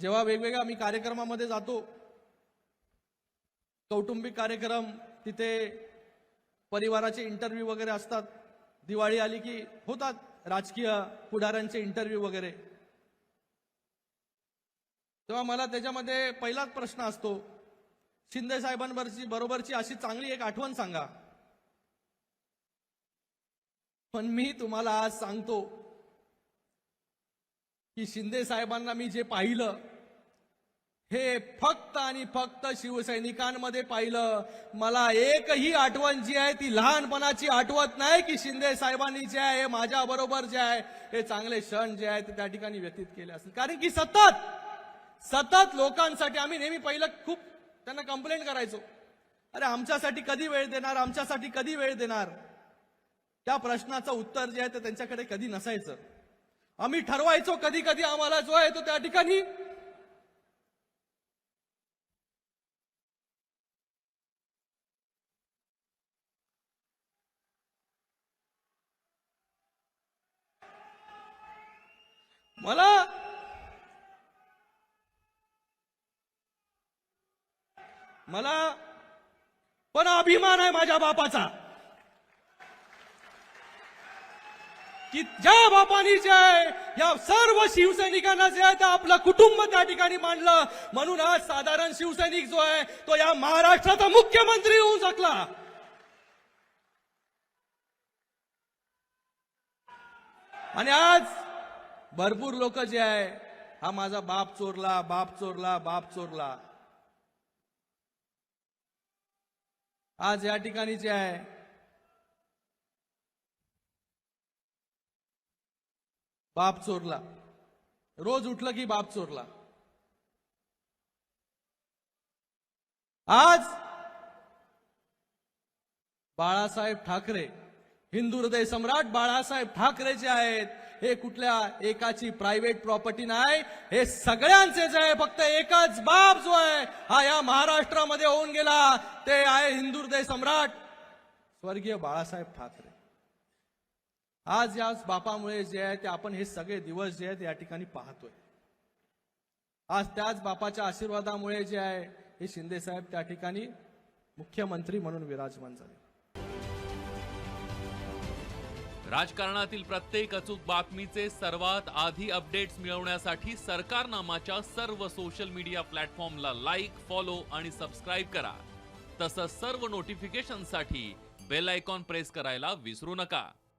जेव्हा वेगवेगळ्या मी कार्यक्रमामध्ये जातो कौटुंबिक कार्यक्रम तिथे परिवाराचे इंटरव्ह्यू वगैरे असतात. दिवाळी आली की होतात राजकीय पुढाऱ्यांचे इंटरव्ह्यू वगैरे. तेव्हा मला त्याच्यामध्ये पहिलाच प्रश्न असतो शिंदे साहेबांवरची बरोबरची अशी चांगली एक आठवण सांगा. पण मी तुम्हाला आज सांगतो की शिंदे साहेबांना मी जे पाहिलं हे फक्त आणि फक्त शिवसैनिकांमध्ये पाहिलं. मला एकही आठवण जी आहे ती लहानपणाची आठवत नाही की शिंदे साहेबांनी जे आहे माझ्या बरोबर जे आहे हे चांगले क्षण जे आहे ते त्या ठिकाणी व्यतीत केले असतील. कारण की सतत सतत लोकांसाठी आम्ही नेहमी पहिलं खूप त्यांना कंप्लेंट करायचो. अरे आमच्यासाठी कधी वेळ देणार आमच्यासाठी कधी वेळ देणार? त्या प्रश्नाचं उत्तर जे आहे ते त्यांच्याकडे कधी नसायचं. आम्ही ठरवायचो कधी कधी आम्हाला जो आहे तो त्या ठिकाणी. मला मला पण अभिमान आहे माझ्या बापाचा. की ज्या बापानी जे आहे या सर्व शिवसैनिकांना जे आहे ते आपलं कुटुंब त्या ठिकाणी मांडलं. म्हणून आज साधारण शिवसैनिक जो आहे तो या महाराष्ट्राचा मुख्यमंत्री होऊ शकला. आणि आज भरपूर लोक जे आहे हा माझा बाप चोरला बाप चोरला बाप चोरला. आज या ठिकाणी जे आहे बाप चोरला. रोज उठलं की बाप चोरला. आज बाळासाहेब ठाकरे हिंदू हृदय सम्राट बाळासाहेब ठाकरे जे आहेत. हे कुठल्या एकाची प्रायव्हेट प्रॉपर्टी नाही हे सगळ्यांचे जे आहे. फक्त एकच बाप जो आहे हा या महाराष्ट्रामध्ये होऊन गेला. ते आहे हिंदू हृदय सम्राट स्वर्गीय बाळासाहेब ठाकरे. आज या बापामुळे जे आहे ते आपण हे सगळे दिवस जे आहेत या ठिकाणी पाहतोय. आज त्याच बापाच्या आशीर्वादामुळे जे आहे हे शिंदे साहेब त्या ठिकाणी मुख्यमंत्री म्हणून विराजमान झाले. राजकारणातील प्रत्येक अचूक बातमीचे सर्वात आधी अपडेट्स मिळवण्यासाठी सरकारनामाच्या सर्व सोशल मीडिया प्लॅटफॉर्मला लाईक फॉलो आणि सबस्क्राईब करा. तसंच सर्व नोटिफिकेशनसाठी बेल आयकॉन प्रेस करायला विसरू नका.